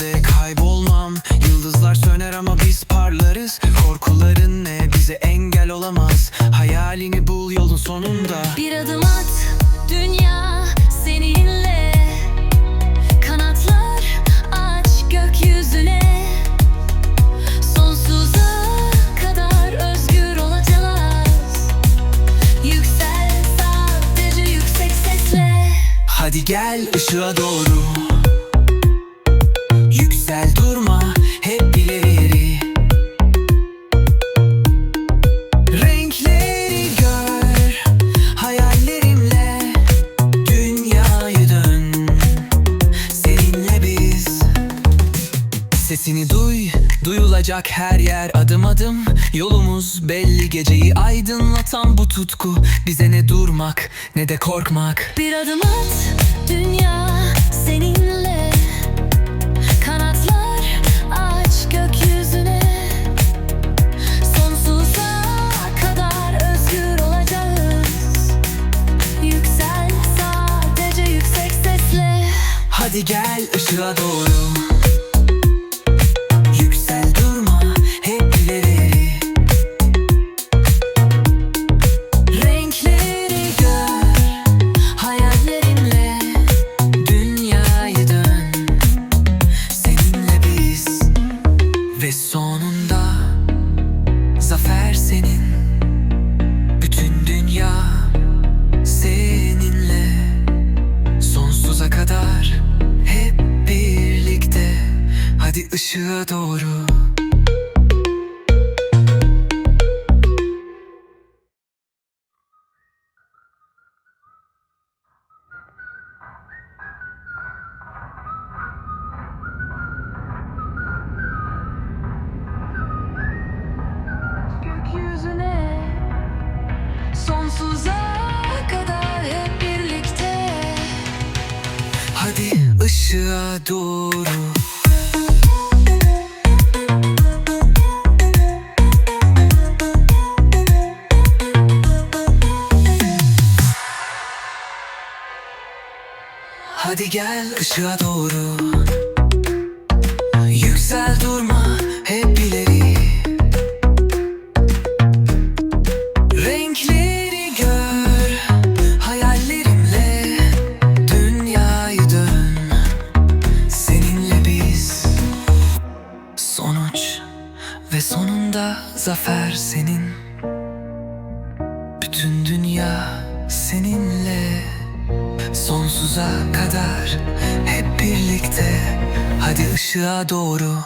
içinde kaybolmam. Yıldızlar söner ama biz parlarız. Korkuların ne? Bize engel olamaz. Hayalini bul yolun sonunda. Bir adım at dünya seninle. Kanatlar aç gökyüzüne. Sonsuza kadar özgür olacağız. Yüksel sadece yüksek sesle. Hadi gel ışığa doğru. Sesini duy, duyulacak her yer adım adım. Yolumuz belli geceyi aydınlatan bu tutku. Bize ne durmak ne de korkmak. Bir adım at dünya seninle. Kanatlar aç gökyüzüne. Sonsuza kadar özgür olacağız. Yüksel sadece yüksek sesle. Hadi gel ışığa doğru Hadi ışığa doğru. Gökyüzüne Sonsuza kadar hep birlikte. Hadi ışığa doğru Hadi gel ışığa doğru. Yüksel durma hep ileri. Renkleri gör Hayallerimle Dünyayı dön. Seninle biz Sonuç Ve sonunda zafer senin. Bütün dünya seninle Sonsuza kadar hep birlikte. Hadi ışığa doğru